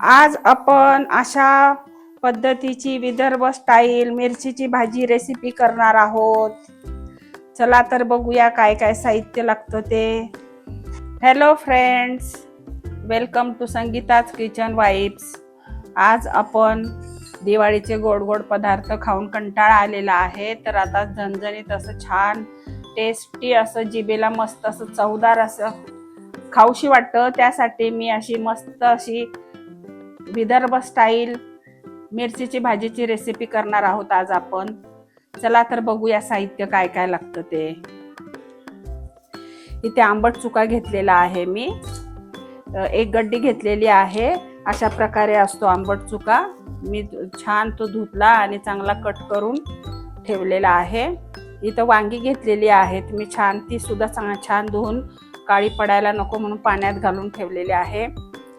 आज आपण अशा पद्धतीची विदर्भ स्टाईल मिरचीची भाजी रेसिपी करणार आहोत. चला तर बघूया काय काय साहित्य लागतं ते. हॅलो फ्रेंड्स वेलकम टू संगीताच किचन वाईब्स आज आपण दिवाळीचे गोड गोड पदार्थ खाऊन कंटाळा आलेला आहे तर आता झणझणीत असं छान टेस्टी असं जिभेला मस्त असं चवदार असं खाऊशी वाटतं. त्यासाठी मी अशी मस्त अशी विदर्भ स्टाईल मिरचीची भाजीची रेसिपी करणार आहोत आज आपण. चला तर बघूया साहित्य काय काय लागतं ते. इथे आंबट चुका घेतलेला आहे मी. एक गड्डी घेतलेली आहे. अशा प्रकारे असतो आंबट चुका. मी छान तो धुतला आणि चांगला कट करून ठेवलेला आहे. इथं वांगी घेतलेली आहेत. मी छान ती सुद्धा चांग छान धुवून काळी पडायला नको म्हणून पाण्यात घालून ठेवलेली आहे.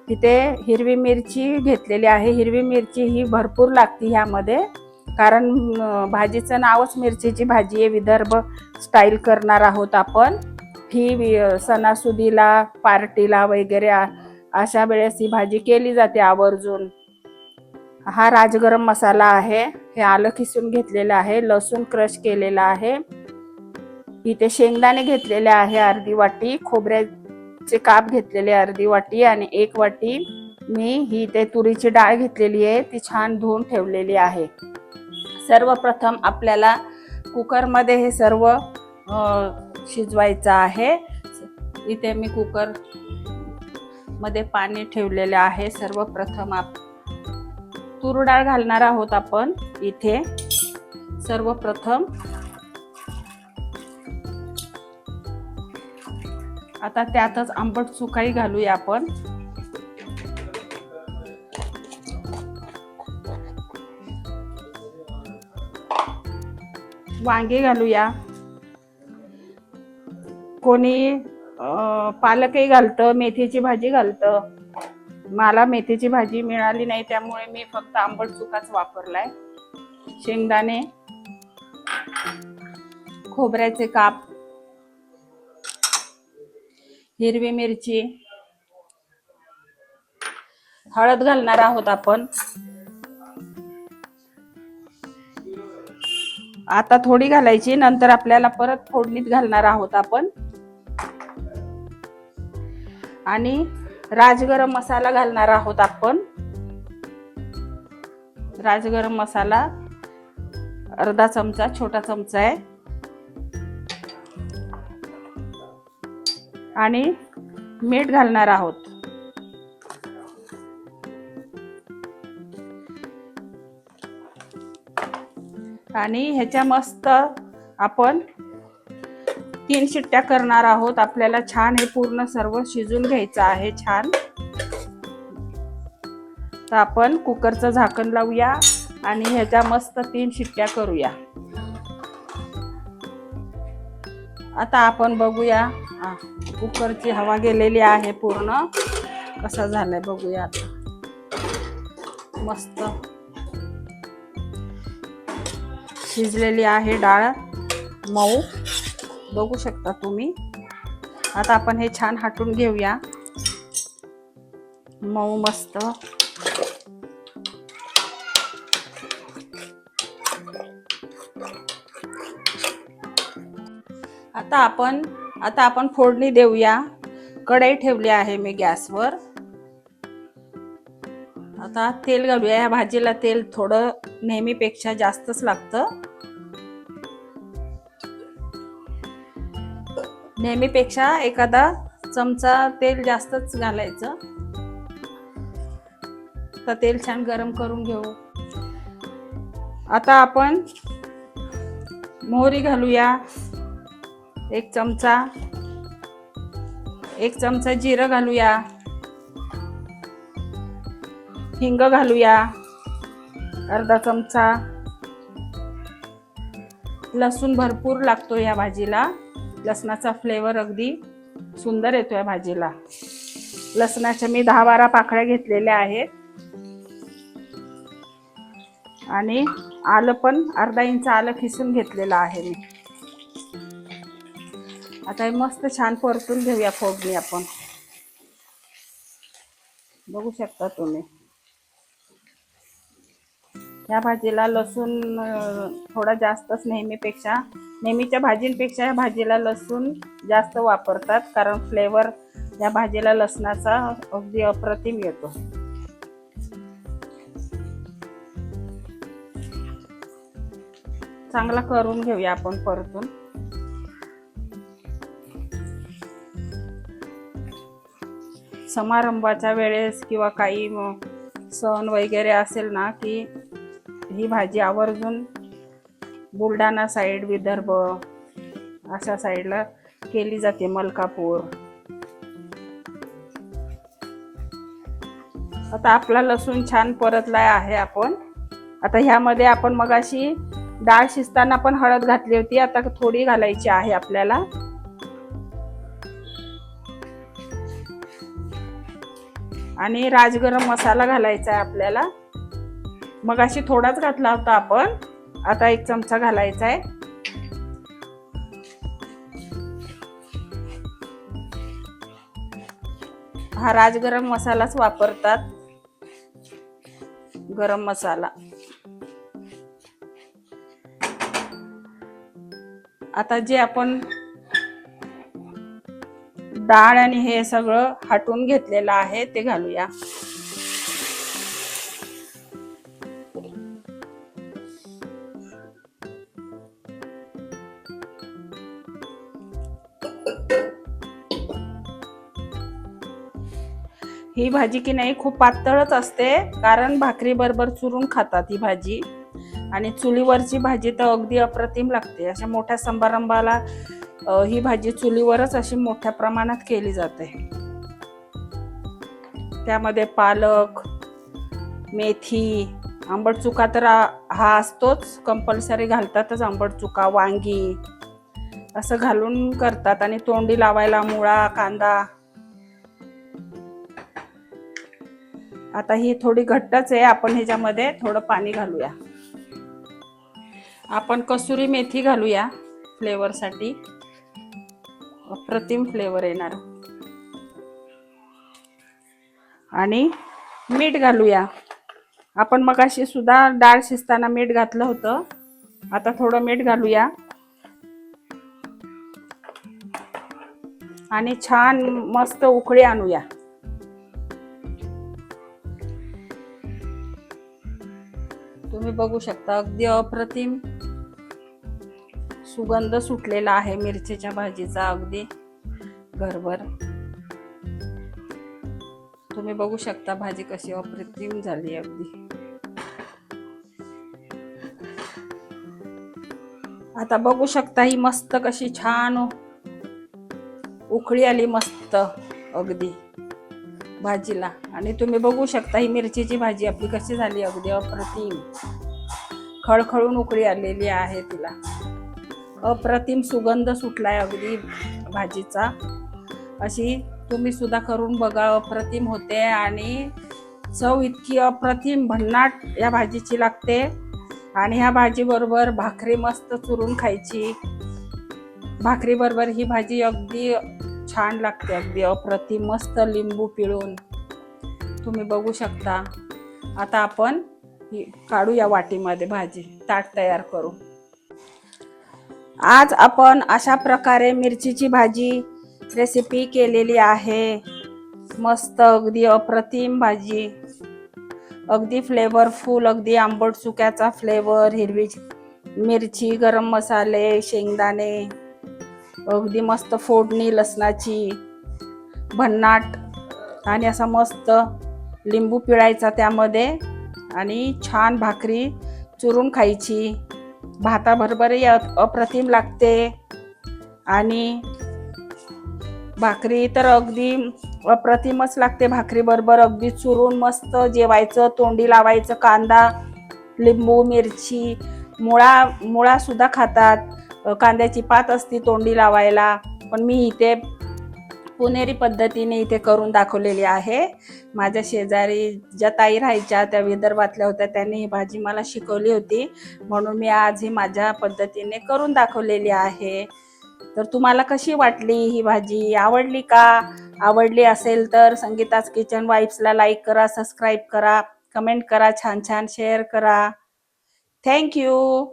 तिथे हिरवी मिरची घेतलेली आहे. हिरवी मिरची ही भरपूर लागते ह्यामध्ये. कारण भाजीचं नावच मिरचीची भाजी आहे. विदर्भ स्टाईल करणार आहोत आपण. ही वि- सणासुदीला पार्टीला वगैरे अशा वेळेस ही भाजी केली जाते आवर्जून. हा राजगरम मसाला आहे. हे आलं खिसून घेतलेलं आहे. लसूण क्रश केलेला आहे. इथे शेंगदाणे घेतलेले आहे अर्धी वाटी. खोबऱ्या चे काप घेतलेले अर्धी वाटी आणि एक वाटी मी ही ते तुरीची डाळ घेतलेली आहे ती छान धुवून ठेवलेली आहे. सर्वप्रथम आपल्याला कुकरमध्ये हे सर्व शिजवायचं आहे. इथे मी कुकरमध्ये पाणी ठेवलेले आहे. सर्वप्रथम आप तूर डाळ घालणार आहोत आपण इथे. सर्वप्रथम आता त्यातच आंबट सुकाई घालूया आपण. वांगे घालूया. कोणी पालकही घालतं मेथीची भाजी घालतं. मला मेथीची भाजी मिळाली नाही त्यामुळे मी फक्त आंबट चुकाच वापरलाय. शेंगदाणे खोबऱ्याचे काप हिरवी मिरची. हळद घालणार आहोत आपण. आता थोडी घालायची नंतर आपल्याला परत फोडणीत घालणार आहोत आपण. आणि राजगरम मसाला घालणार आहोत आपण. राजगरम मसाला अर्धा चमचा छोटा चमचा आहे. आणि मीठ घालणार आहोत. आणि ह्याच्या मस्त आपण तीन शिट्ट्या करणार आहोत. आपल्याला छान हे पूर्ण सर्व शिजून घ्यायचं आहे छान. तर आपण कुकरचं झाकण लावूया आणि ह्याच्या मस्त तीन शिट्ट्या करूया. आता आपण बघूया. कुकरची हवा गेलेली आहे पूर्ण. कसा झालाय बघूया आता. मस्त. शिजलेली आहे डाळ मऊ. बघू शकता तुम्ही. आता आपण हे छान हाटून घेऊया. मऊ मस्त. आता आपण आता आपण फोडणी देऊया. कढई ठेवली आहे मी गॅसवर. आता तेल घालूया. या भाजीला तेल थोडं नेहमीपेक्षा जास्तच लागतं. नेहमीपेक्षा एखादा चमचा तेल जास्तच घालायचं. तर तेल छान गरम करून घेऊ. आता आपण मोहरी घालूया. एक चमचा. एक चमचा जिरं घालूया. हिंग घालूया. अर्धा चमचा. लसूण भरपूर लागतो या भाजीला. लसणाचा फ्लेवर अगदी सुंदर येतो या भाजीला. लसणाच्या मी दहा बारा पाकळ्या घेतलेल्या आहेत. आणि आलं पण अर्धा इंच आलं खिसून घेतलेलं आहे मी. आता हे मस्त छान परतून घेऊया फोडणी आपण. बघू शकता तुम्ही. या भाजीला लसूण थोडा जास्तच नेहमीपेक्षा नेहमीच्या भाजींपेक्षा ह्या भाजीला लसूण जास्त वापरतात कारण फ्लेवर या भाजीला लसणाचा अगदी अप्रतिम येतो. चांगला करून घेऊया आपण परतून. समारंभाच्या वेळेस किंवा काही सण वगैरे असेल ना की ही भाजी आवर्जून बुलढाणा साईड विदर्भ अशा साईडला केली जाते मलकापूर. आता आपला लसूण छान परतलाय आहे आपण. आता ह्यामध्ये आपण मगाशी डाळ शिजताना पण हळद घातली होती आता थोडी घालायची आहे आपल्याला. आणि राजगरम मसाला घालायचा आहे आपल्याला. मग अशी थोडाच घातला होता आपण. आता एक चमचा घालायचा आहे. हा राजगरम मसालाच वापरतात. गरम मसाला. आता जे आपण डाळ आणि हे सगळं हटून घेतलेलं आहे ते घालूया. ही भाजी की नाही खूप पातळच असते कारण भाकरी बरोबर चुरून खातात ही भाजी. आणि चुलीवरची भाजी तर अगदी अप्रतिम लागते. अशा मोठ्या समारंभाला ही भाजी चुलीवरच अशी मोठ्या प्रमाणात केली जाते. त्यामध्ये पालक मेथी आंबट चुका तर हा असतोच. कंपल्सरी घालतातच आंबट चुका वांगी. असं घालून करतात आणि तोंडी लावायला मुळा कांदा. आता ही थोडी घट्टच आहे. आपण ह्याच्यामध्ये थोडं पाणी घालूया. आपण कसुरी मेथी घालूया फ्लेवरसाठी. अप्रतिम फ्लेवर येणार. आणि मीठ घालूया. आपण मगाशी सुद्धा डाळ शिजताना मीठ घातलं होतं. आता थोडं मीठ घालूया. आणि छान मस्त उकळी आणूया. तुम्ही बघू शकता अगदी अप्रतिम सुगंध सुटलेला आहे मिरचीच्या भाजीचा अगदी घरभर. तुम्ही बघू शकता भाजी कशी अप्रतिम झाली अगदी. आता बघू शकता ही मस्त कशी छान उकळी आली मस्त अगदी भाजीला. आणि तुम्ही बघू शकता ही मिरचीची भाजी आपली कशी झाली अगदी अप्रतिम. खळखळून उकळी आलेली आहे तिला. अप्रतिम सुगंध सुटला आहे अगदी भाजीचा. अशी तुम्ही सुद्धा करून बघा अप्रतिम होते आणि चव इतकी अप्रतिम भन्नाट या भाजीची लागते. आणि ह्या भाजीबरोबर भाकरी मस्त चुरून खायची. भाकरीबरोबर ही भाजी अगदी छान लागते अगदी अप्रतिम मस्त लिंबू पिळून. तुम्ही बघू शकता. आता आपण ही काढूया वाटीमध्ये भाजी ताट तयार करू आज आपण अशा प्रकारे मिरचीची भाजी रेसिपी केलेली आहे. मस्त अगदी अप्रतिम भाजी. अगदी फ्लेवरफुल अगदी आंबट सुक्याचा फ्लेवर हिरवी मिरची गरम मसाले शेंगदाणे अगदी मस्त फोडणी लसणाची भन्नाट आणि असा मस्त लिंबू पिळायचा त्यामध्ये आणि छान भाकरी चुरून खायची. भाताबरोबरही अ- अप्रतिम लागते. आणि भाकरी तर अगदी अप्रतिमच लागते. भाकरीबरोबर अगदी चुरून मस्त जेवायचं तोंडी लावायचं कांदा लिंबू मिरची मुळा मुळासुद्धा खातात. कांद्याची पात असती तोंडी लावायला. पण मी इथे पुणेरी पद्धतीने इथे करून दाखवलेली आहे. माझ्या शेजारी ज्या ताई राहायच्या त्या विदर्भातल्या होत्या त्यांनी ही भाजी मला शिकवली होती. म्हणून मी आज ही माझ्या पद्धतीने करून दाखवलेली आहे. तर तुम्हाला कशी वाटली ही भाजी? आवडली का? आवडली असेल तर संगीताच किचन वाईफ्सला लाईक करा सबस्क्राईब करा कमेंट करा छान छान शेअर करा थँक्यू